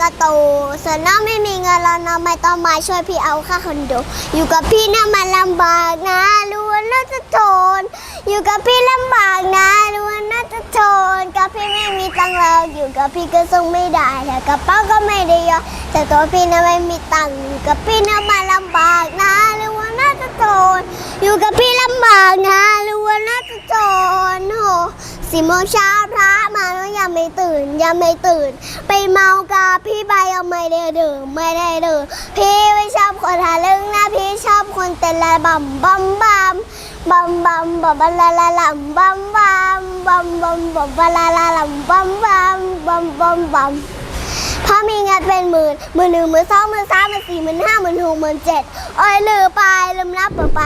กระโตส่วนน้าไม่มีเงินแล้วน้าไม่ต้องมาช่วยพี่เอาค่าคอนโด อยู่กับพี่น่ามันลำบากนะรู้ว่าน่าจะทนอยู่กับพี่ลำบากนะรู้ว่าน่าจะทนกับพี่ไม่มีตังค์แล้วอยู่กับพี่ก็ส่งไม่ได้แต่กระเป๋าก็ไม่ได้ยอะแต่ตัวพี่น่ะไม่มีตังค์อยู่กับพี่น่ามันลำบากนะรู้ว่าน่าจะทนอยู่กับพี่ลำบากนะรู้ว่าน่าจะทน สี่โมงเช้าพระมาแล้วยังไม่ตื่นยังไม่ตื่น ไปเมากับพี่ใบเอาไม่ได้ดื่มไม่ได้ดื่มพี่ไม่ชอบคนหาเรื่องนะพี่ชอบคนเต้นละบัมบัมบัมบัมบัมบัมบัลาลาลัมบัมบัมบัมบัมบัมบัลาลาลัมบัมบัมบัมบัมบัมพอมีเงินเป็นหมื่นหมื่นหนึ่งหมื่นสองหมื่นสามหมื่นสี่หมื่นห้าหมื่นหกหมื่นเจ็ดอ้อยลืมไปลืมนับเปิดไป